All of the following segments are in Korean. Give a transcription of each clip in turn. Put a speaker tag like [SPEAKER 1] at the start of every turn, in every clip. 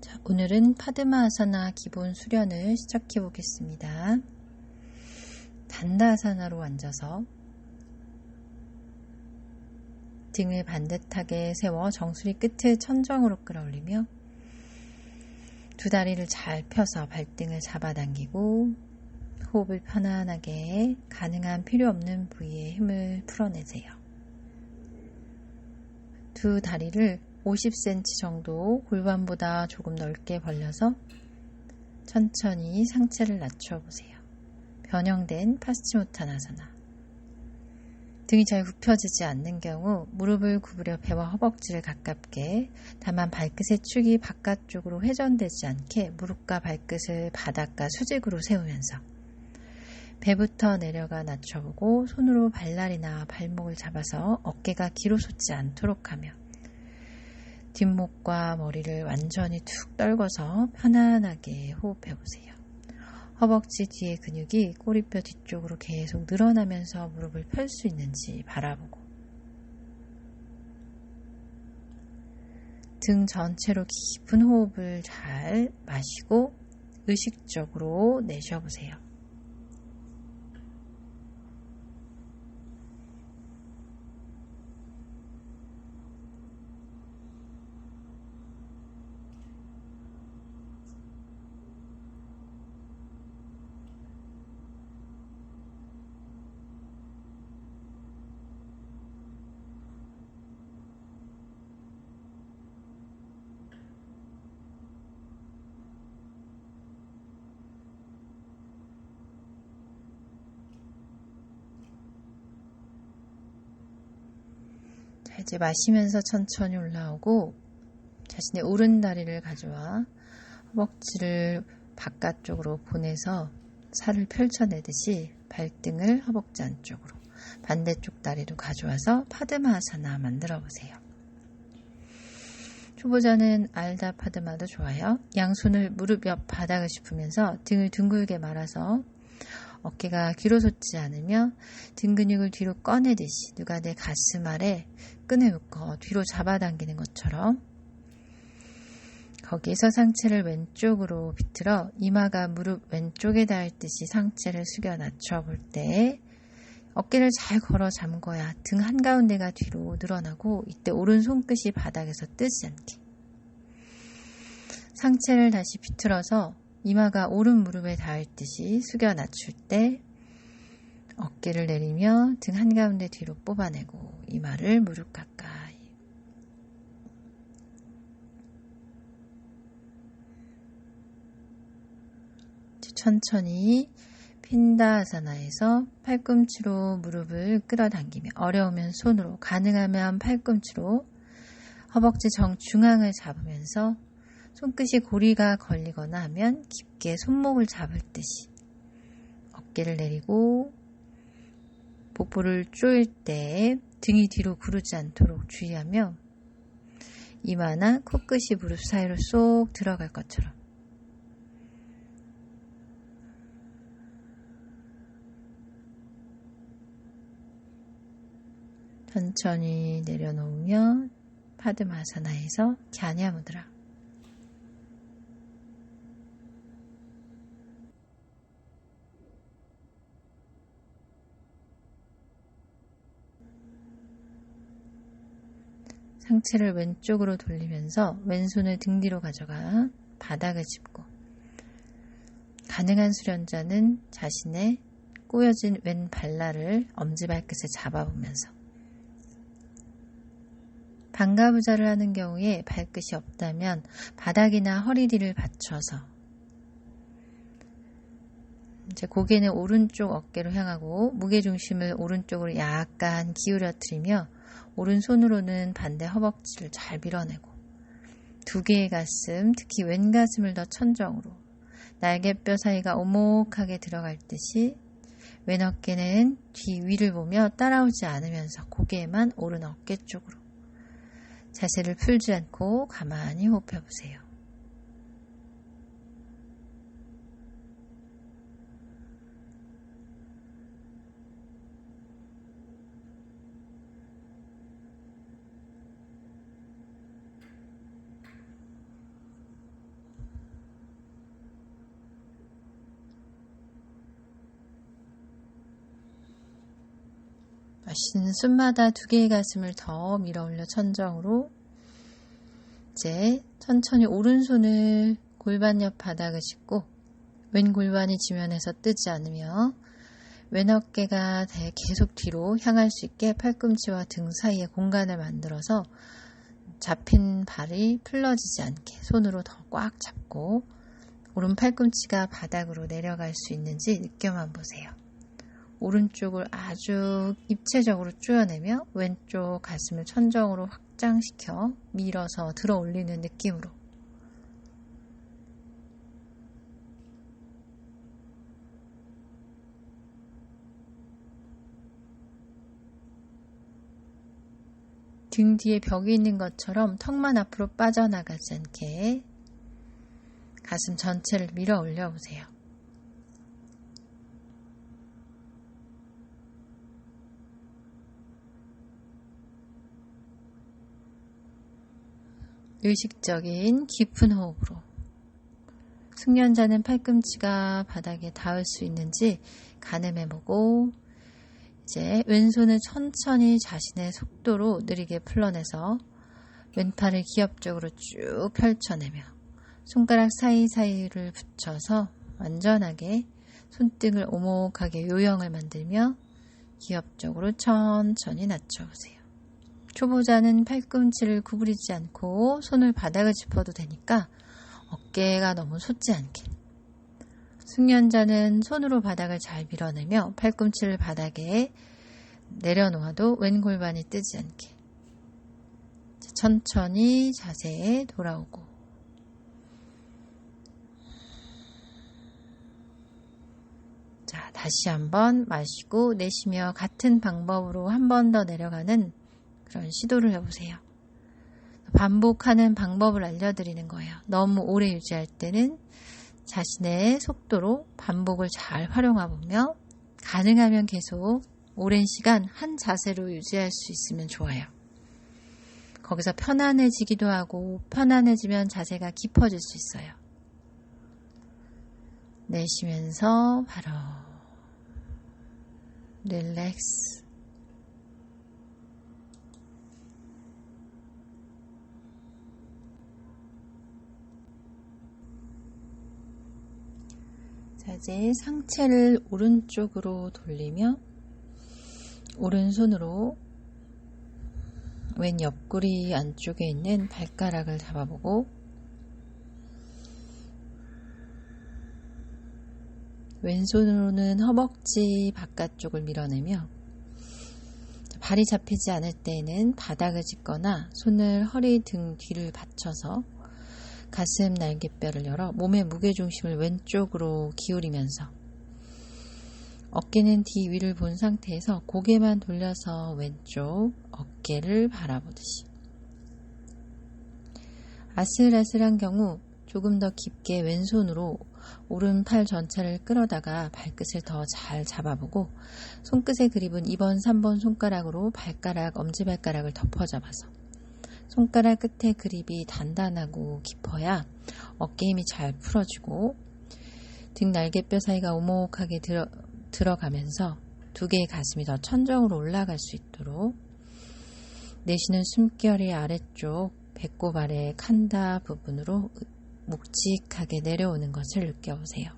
[SPEAKER 1] 자, 오늘은 파드마아사나 기본 수련을 시작해 보겠습니다. 단다아사나로 앉아서 등을 반듯하게 세워 정수리 끝을 천정으로 끌어올리며 두 다리를 잘 펴서 발등을 잡아당기고 호흡을 편안하게 가능한 필요 없는 부위에 힘을 풀어내세요. 두 다리를 50cm 정도 골반보다 조금 넓게 벌려서 천천히 상체를 낮춰보세요. 변형된 파스치모타나사나. 등이 잘 굽혀지지 않는 경우 무릎을 구부려 배와 허벅지를 가깝게 다만 발끝의 축이 바깥쪽으로 회전되지 않게 무릎과 발끝을 바닥과 수직으로 세우면서 배부터 내려가 낮춰보고 손으로 발날이나 발목을 잡아서 어깨가 뒤로 솟지 않도록 하며 뒷목과 머리를 완전히 툭 떨궈서 편안하게 호흡해 보세요. 허벅지 뒤의 근육이 꼬리뼈 뒤쪽으로 계속 늘어나면서 무릎을 펼 수 있는지 바라보고 등 전체로 깊은 호흡을 잘 마시고 의식적으로 내쉬어보세요. 이제 마시면서 천천히 올라오고 자신의 오른 다리를 가져와 허벅지를 바깥쪽으로 보내서 살을 펼쳐내듯이 발등을 허벅지 안쪽으로 반대쪽 다리도 가져와서 파드마하사나 만들어 보세요. 초보자는 알다 파드마도 좋아요. 양손을 무릎 옆 바닥을 짚으면서 등을 둥글게 말아서 어깨가 뒤로 솟지 않으며 등 근육을 뒤로 꺼내듯이 누가 내 가슴 아래 끈을 묶어 뒤로 잡아당기는 것처럼 거기에서 상체를 왼쪽으로 비틀어 이마가 무릎 왼쪽에 닿을 듯이 상체를 숙여 낮춰볼 때 어깨를 잘 걸어 잠궈야 등 한가운데가 뒤로 늘어나고 이때 오른 손끝이 바닥에서 뜨지 않게. 상체를 다시 비틀어서 이마가 오른 무릎에 닿을 듯이 숙여 낮출 때 어깨를 내리며 등 한가운데 뒤로 뽑아내고 이마를 무릎 가까이. 천천히 핀다아사나에서 팔꿈치로 무릎을 끌어당기며 어려우면 손으로 가능하면 팔꿈치로 허벅지 정 중앙을 잡으면서 손끝이 고리가 걸리거나 하면 깊게 손목을 잡을 듯이 어깨를 내리고 복부를 조일 때 등이 뒤로 구르지 않도록 주의하며 이마나 코끝이 무릎 사이로 쏙 들어갈 것처럼. 천천히 내려놓으며 파드마사나에서 갸냐무드라 상체를 왼쪽으로 돌리면서 왼손을 등 뒤로 가져가 바닥을 짚고. 가능한 수련자는 자신의 꼬여진 왼 발날을 엄지발끝에 잡아보면서. 반가부자를 하는 경우에 발끝이 없다면 바닥이나 허리 뒤를 받쳐서 이제 고개는 오른쪽 어깨로 향하고 무게중심을 오른쪽으로 약간 기울여뜨리며 오른손으로는 반대 허벅지를 잘 밀어내고 두 개의 가슴, 특히 왼 가슴을 더 천정으로 날개뼈 사이가 오목하게 들어갈 듯이 왼 어깨는 뒤 위를 보며 따라오지 않으면서 고개만 오른 어깨 쪽으로 자세를 풀지 않고 가만히 호흡해 보세요. 마시는 숨마다 두 개의 가슴을 더 밀어 올려 천정으로 이제 천천히 오른손을 골반 옆 바닥을 짚고 왼 골반이 지면에서 뜨지 않으며 왼 어깨가 계속 뒤로 향할 수 있게 팔꿈치와 등 사이에 공간을 만들어서 잡힌 발이 풀러지지 않게 손으로 더 꽉 잡고 오른 팔꿈치가 바닥으로 내려갈 수 있는지 느껴만 보세요. 오른쪽을 아주 입체적으로 쪼여내며 왼쪽 가슴을 천정으로 확장시켜 밀어서 들어 올리는 느낌으로 등 뒤에 벽이 있는 것처럼 턱만 앞으로 빠져나가지 않게 가슴 전체를 밀어 올려 보세요. 의식적인 깊은 호흡으로 숙련자는 팔꿈치가 바닥에 닿을 수 있는지 가늠해 보고 이제 왼손을 천천히 자신의 속도로 느리게 풀러내서 왼팔을 기업적으로 쭉 펼쳐내며 손가락 사이사이를 붙여서 완전하게 손등을 오목하게 요형을 만들며 기업적으로 천천히 낮춰보세요. 초보자는 팔꿈치를 구부리지 않고 손을 바닥을 짚어도 되니까 어깨가 너무 솟지 않게. 숙련자는 손으로 바닥을 잘 밀어내며 팔꿈치를 바닥에 내려놓아도 왼 골반이 뜨지 않게. 천천히 자세에 돌아오고. 자 다시 한번 마시고 내쉬며 같은 방법으로 한 번 더 내려가는 그런 시도를 해보세요. 반복하는 방법을 알려드리는 거예요. 너무 오래 유지할 때는 자신의 속도로 반복을 잘 활용해보며 가능하면 계속 오랜 시간 한 자세로 유지할 수 있으면 좋아요. 거기서 편안해지기도 하고 편안해지면 자세가 깊어질 수 있어요. 내쉬면서 바로 릴렉스 자, 이제 상체를 오른쪽으로 돌리며 오른손으로 왼 옆구리 안쪽에 있는 발가락을 잡아보고 왼손으로는 허벅지 바깥쪽을 밀어내며 발이 잡히지 않을 때에는 바닥을 짚거나 손을 허리 등 뒤를 받쳐서 가슴 날개뼈를 열어 몸의 무게중심을 왼쪽으로 기울이면서 어깨는 뒤 위를 본 상태에서 고개만 돌려서 왼쪽 어깨를 바라보듯이. 아슬아슬한 경우 조금 더 깊게 왼손으로 오른팔 전체를 끌어다가 발끝을 더 잘 잡아보고 손끝의 그립은 2번, 3번 손가락으로 발가락, 엄지발가락을 덮어 잡아서 손가락 끝에 그립이 단단하고 깊어야 어깨 힘이 잘 풀어지고 등 날개뼈 사이가 오목하게 들어, 들어가면서 두 개의 가슴이 더 천정으로 올라갈 수 있도록 내쉬는 숨결의 아래쪽 배꼽 아래 칸다 부분으로 묵직하게 내려오는 것을 느껴보세요.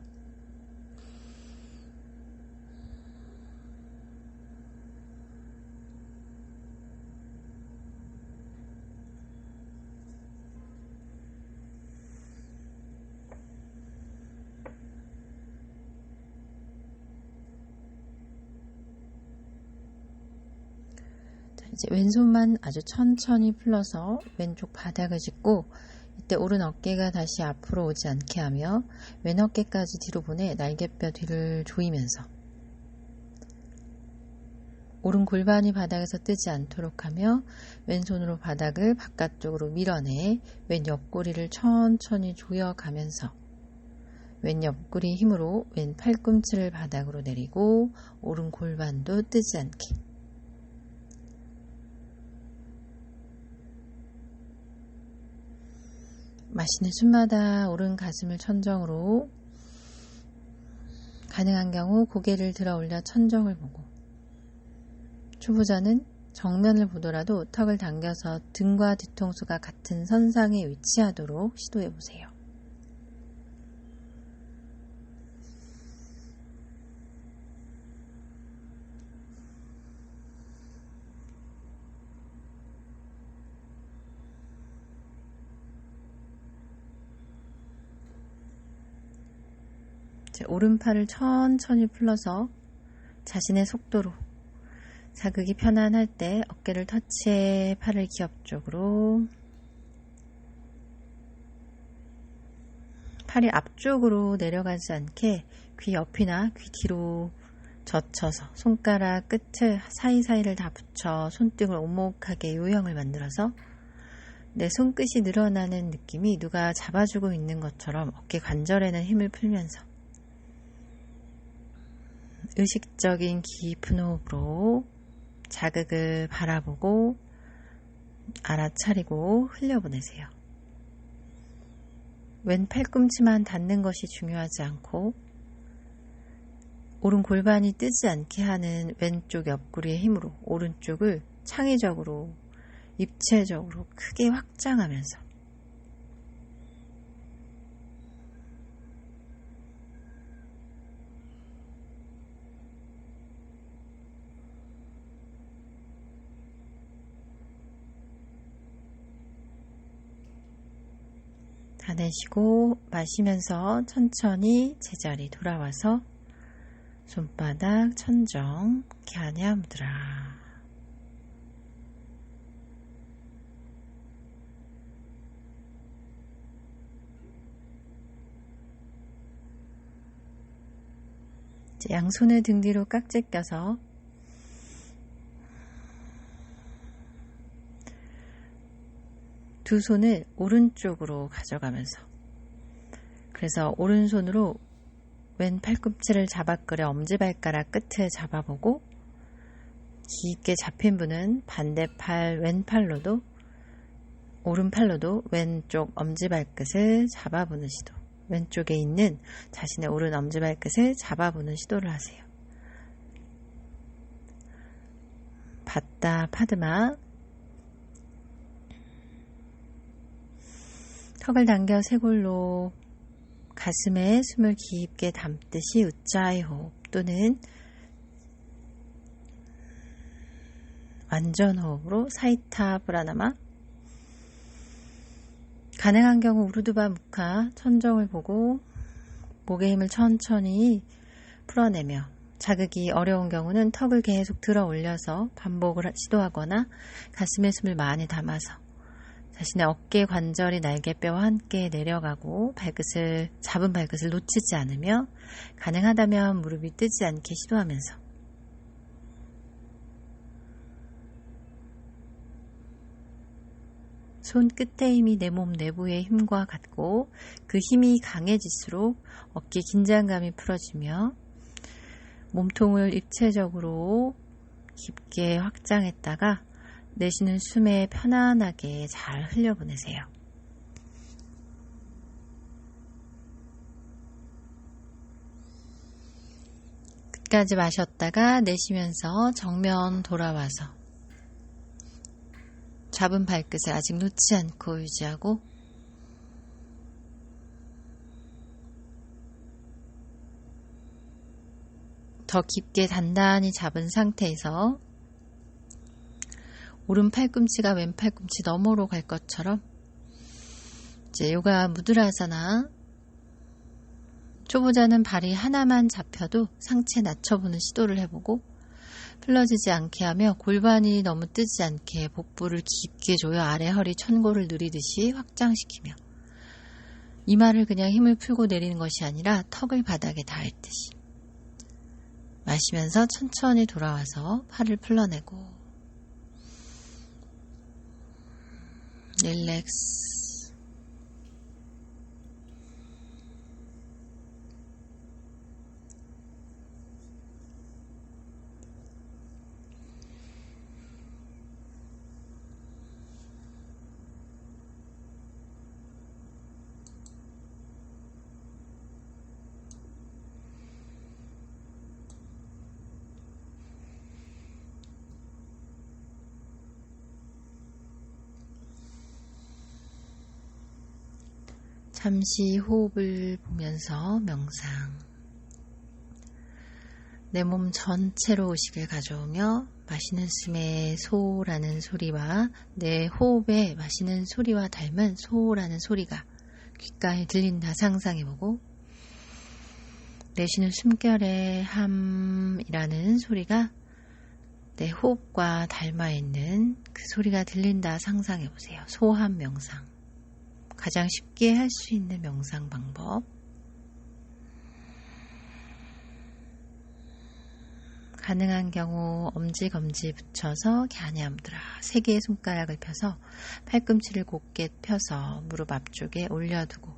[SPEAKER 1] 이제 왼손만 아주 천천히 풀러서 왼쪽 바닥을 짚고 이때 오른 어깨가 다시 앞으로 오지 않게 하며 왼 어깨까지 뒤로 보내 날개뼈 뒤를 조이면서 오른 골반이 바닥에서 뜨지 않도록 하며 왼손으로 바닥을 바깥쪽으로 밀어내 왼 옆구리를 천천히 조여가면서 왼 옆구리 힘으로 왼 팔꿈치를 바닥으로 내리고 오른 골반도 뜨지 않게 마시는 숨마다 오른 가슴을 천정으로 가능한 경우 고개를 들어 올려 천정을 보고 초보자는 정면을 보더라도 턱을 당겨서 등과 뒤통수가 같은 선상에 위치하도록 시도해 보세요. 오른팔을 천천히 풀러서 자신의 속도로 자극이 편안할 때 어깨를 터치해 팔을 기업 쪽으로. 팔이 앞쪽으로 내려가지 않게 귀 옆이나 귀 뒤로 젖혀서 손가락 끝을 사이사이를 다 붙여 손등을 오목하게 요형을 만들어서 내 손끝이 늘어나는 느낌이 누가 잡아주고 있는 것처럼 어깨 관절에는 힘을 풀면서 의식적인 깊은 호흡으로 자극을 바라보고 알아차리고 흘려보내세요. 왼 팔꿈치만 닿는 것이 중요하지 않고 오른 골반이 뜨지 않게 하는 왼쪽 옆구리의 힘으로 오른쪽을 창의적으로 입체적으로 크게 확장하면서 다 내쉬고 마시면서 천천히 제자리 돌아와서 손바닥 천정 갸냐 무드라. 양손을 등 뒤로 깍지 껴서 두 손을 오른쪽으로 가져가면서. 그래서 오른손으로 왼 팔꿈치를 잡아끌어 엄지발가락 끝을 잡아보고 깊게 잡힌 분은 반대팔 왼팔로도 오른팔로도 왼쪽 엄지발끝을 잡아보는 시도. 왼쪽에 있는 자신의 오른 엄지발끝을 잡아보는 시도를 하세요. 바다 파드마 턱을 당겨 쇄골로 가슴에 숨을 깊게 담듯이 우짜이 호흡 또는 완전 호흡으로 사이타 브라나마. 가능한 경우 우르두바 무카 천정을 보고 목의 힘을 천천히 풀어내며 자극이 어려운 경우는 턱을 계속 들어 올려서 반복을 시도하거나 가슴에 숨을 많이 담아서 자신의 어깨 관절이 날개뼈와 함께 내려가고 발끝을 잡은 발끝을 놓치지 않으며 가능하다면 무릎이 뜨지 않게 시도하면서. 손 끝의 힘이 내 몸 내부의 힘과 같고 그 힘이 강해질수록 어깨 긴장감이 풀어지며 몸통을 입체적으로 깊게 확장했다가 내쉬는 숨에 편안하게 잘 흘려보내세요. 끝까지 마셨다가 내쉬면서 정면 돌아와서 잡은 발끝을 아직 놓지 않고 유지하고 더 깊게 단단히 잡은 상태에서 오른 팔꿈치가 왼 팔꿈치 너머로 갈 것처럼 이제 요가 무드라사나 초보자는 발이 하나만 잡혀도 상체 낮춰보는 시도를 해보고 풀러지지 않게 하며 골반이 너무 뜨지 않게 복부를 깊게 조여 아래 허리 천골을 누리듯이 확장시키며 이마를 그냥 힘을 풀고 내리는 것이 아니라 턱을 바닥에 닿을 듯이 마시면서 천천히 돌아와서 팔을 풀러내고 릴 잠시 호흡을 보면서 명상. 내 몸 전체로 의식을 가져오며 마시는 숨의 소라는 소리와 내 호흡에 마시는 소리와 닮은 소라는 소리가 귓가에 들린다 상상해보고 내쉬는 숨결의 함이라는 소리가 내 호흡과 닮아 있는 그 소리가 들린다 상상해 보세요. 소함 명상. 가장 쉽게 할 수 있는 명상 방법. 가능한 경우 엄지 검지 붙여서 갸냠들아 세 개의 손가락을 펴서 팔꿈치를 곧게 펴서 무릎 앞쪽에 올려두고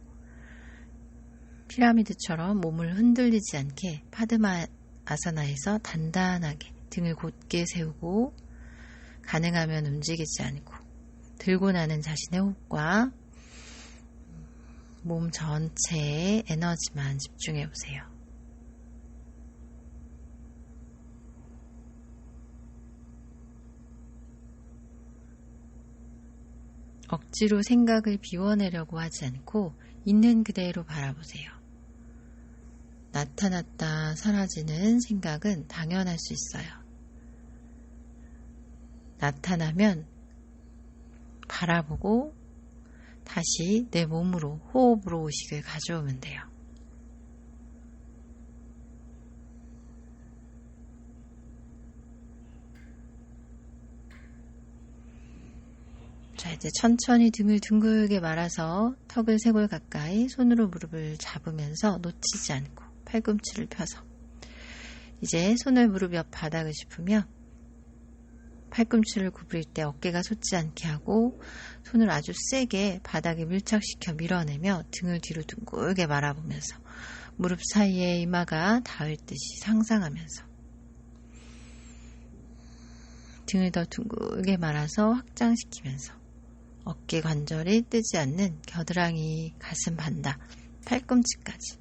[SPEAKER 1] 피라미드처럼 몸을 흔들리지 않게 파드마 아사나에서 단단하게 등을 곧게 세우고 가능하면 움직이지 않고 들고 나는 자신의 호흡과 몸 전체에 에너지만 집중해 보세요. 억지로 생각을 비워내려고 하지 않고 있는 그대로 바라보세요. 나타났다 사라지는 생각은 당연할 수 있어요. 나타나면 바라보고 다시 내 몸으로 호흡으로 의식을 가져오면 돼요. 자, 이제 천천히 등을 둥글게 말아서 턱을 쇄골 가까이 손으로 무릎을 잡으면서 놓치지 않고 팔꿈치를 펴서 이제 손을 무릎 옆 바닥을 짚으며 팔꿈치를 구부릴 때 어깨가 솟지 않게 하고 손을 아주 세게 바닥에 밀착시켜 밀어내며 등을 뒤로 둥글게 말아보면서 무릎 사이에 이마가 닿을 듯이 상상하면서 등을 더 둥글게 말아서 확장시키면서 어깨 관절이 뜨지 않는 겨드랑이, 가슴 반다, 팔꿈치까지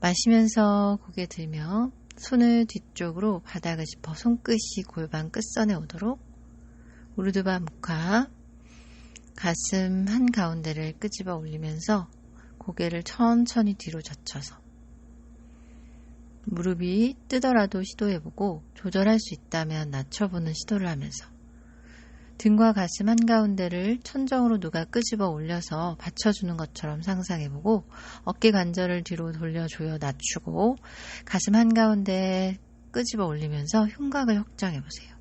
[SPEAKER 1] 마시면서 고개 들며 손을 뒤쪽으로 바닥을 짚어 손끝이 골반 끝선에 오도록 우르드바 무카 가슴 한가운데를 끄집어 올리면서 고개를 천천히 뒤로 젖혀서 무릎이 뜨더라도 시도해보고 조절할 수 있다면 낮춰보는 시도를 하면서 등과 가슴 한가운데를 천정으로 누가 끄집어 올려서 받쳐주는 것처럼 상상해보고 어깨 관절을 뒤로 돌려 조여 낮추고. 가슴 한가운데 끄집어 올리면서 흉곽을 확장해보세요.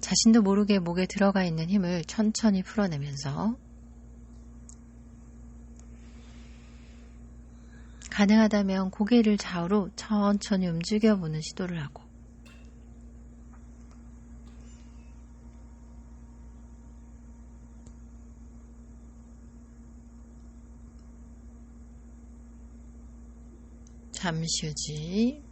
[SPEAKER 1] 자신도 모르게 목에 들어가 있는 힘을 천천히 풀어내면서. 가능하다면 고개를 좌우로 천천히 움직여보는 시도를 하고 잠시 휴지.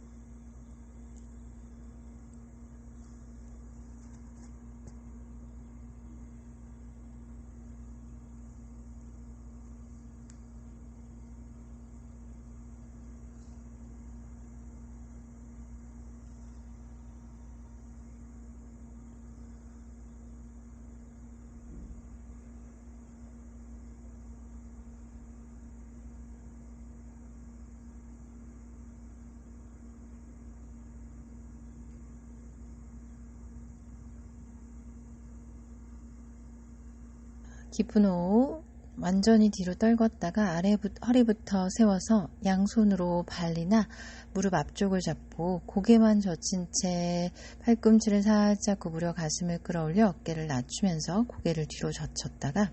[SPEAKER 1] 깊은 호흡 완전히 뒤로 떨궜다가 아래 허리부터 세워서 양손으로 발리나 무릎 앞쪽을 잡고 고개만 젖힌 채 팔꿈치를 살짝 구부려 가슴을 끌어올려 어깨를 낮추면서 고개를 뒤로 젖혔다가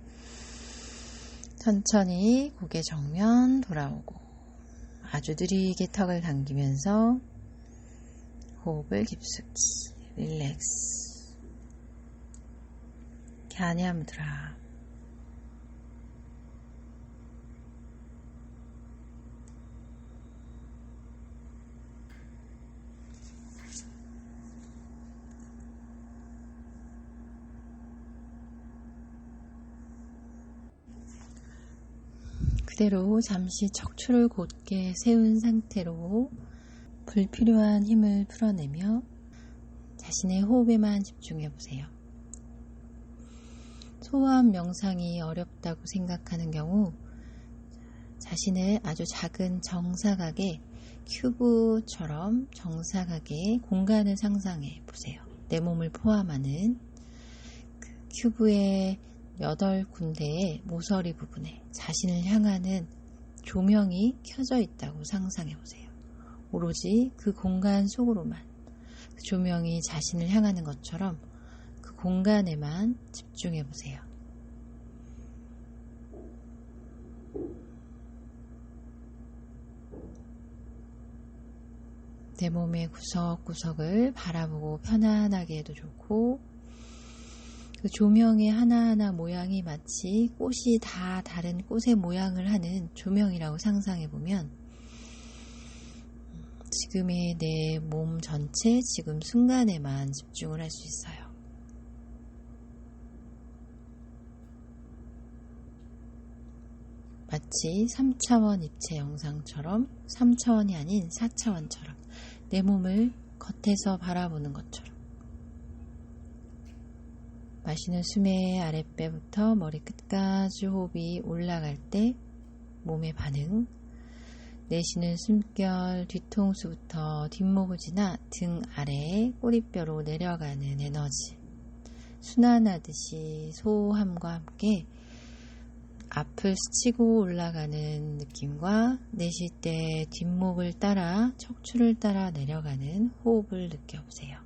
[SPEAKER 1] 천천히 고개 정면 돌아오고 아주 느리게 턱을 당기면서 호흡을 깊숙이 릴렉스. 갸냠 드라 그대로 잠시 척추를 곧게 세운 상태로 불필요한 힘을 풀어내며 자신의 호흡에만 집중해 보세요. 소화암 명상이 어렵다고 생각하는 경우 자신을 아주 작은 정사각의 큐브처럼 정사각의 공간을 상상해 보세요. 내 몸을 포함하는 그 큐브의 여덟 군데의 모서리 부분에 자신을 향하는 조명이 켜져 있다고 상상해 보세요. 오로지 그 공간 속으로만 그 조명이 자신을 향하는 것처럼 그 공간에만 집중해 보세요. 내 몸의 구석구석을 바라보고 편안하게 해도 좋고 그 조명의 하나하나 모양이 마치 꽃이 다 다른 꽃의 모양을 하는 조명이라고 상상해 보면 지금의 내 몸 전체 지금 순간에만 집중을 할 수 있어요. 마치 3차원 입체 영상처럼 3차원이 아닌 4차원처럼 내 몸을 겉에서 바라보는 것처럼 마시는 숨의 아랫배부터 머리 끝까지 호흡이 올라갈 때 몸의 반응 내쉬는 숨결 뒤통수부터 뒷목을 지나 등 아래 꼬리뼈로 내려가는 에너지 순환하듯이 소함과 함께 앞을 스치고 올라가는 느낌과 내쉴 때 뒷목을 따라 척추를 따라 내려가는 호흡을 느껴보세요.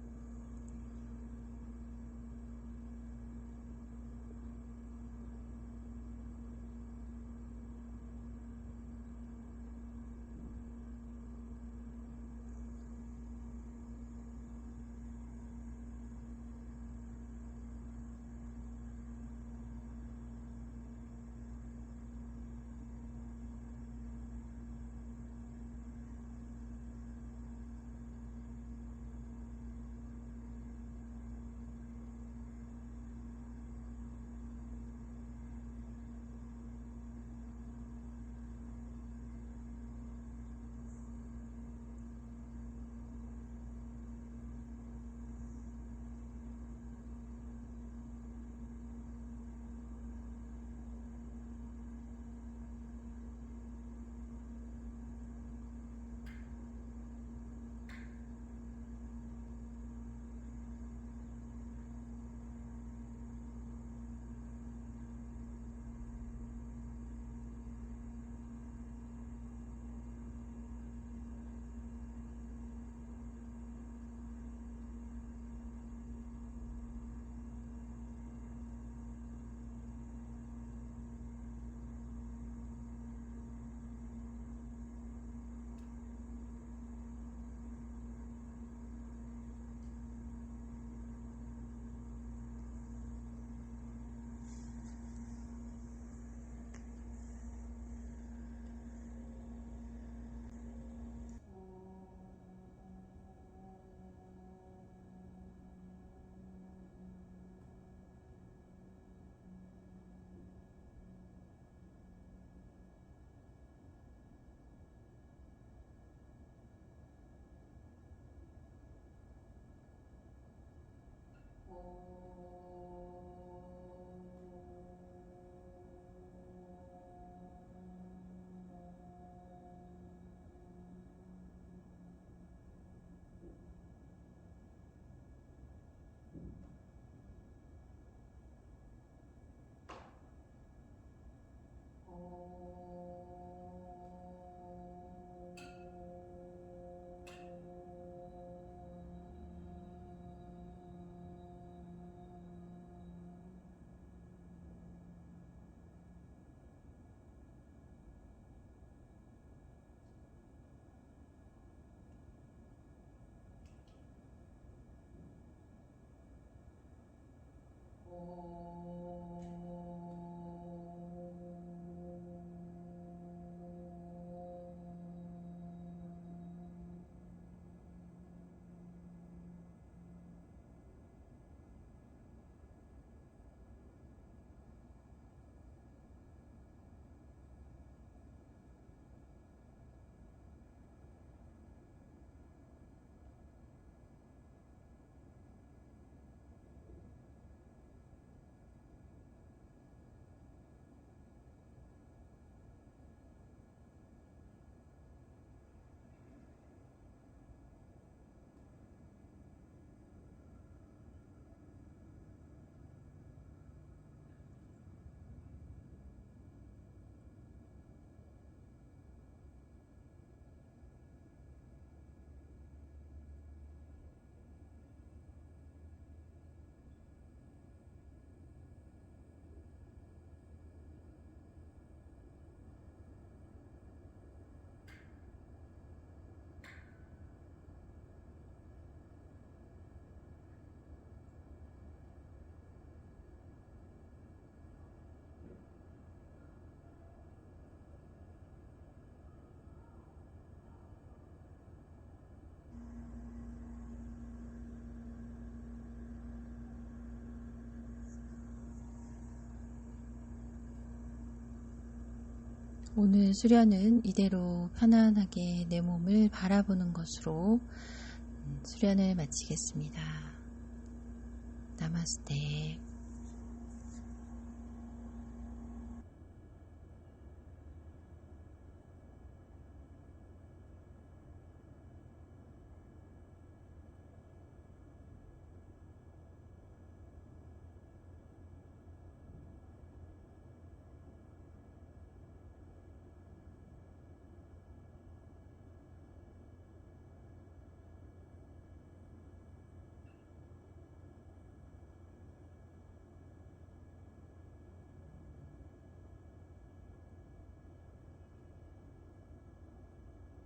[SPEAKER 1] 오늘 수련은 이대로 편안하게 내 몸을 바라보는 것으로 음, 수련을 마치겠습니다. 나마스테.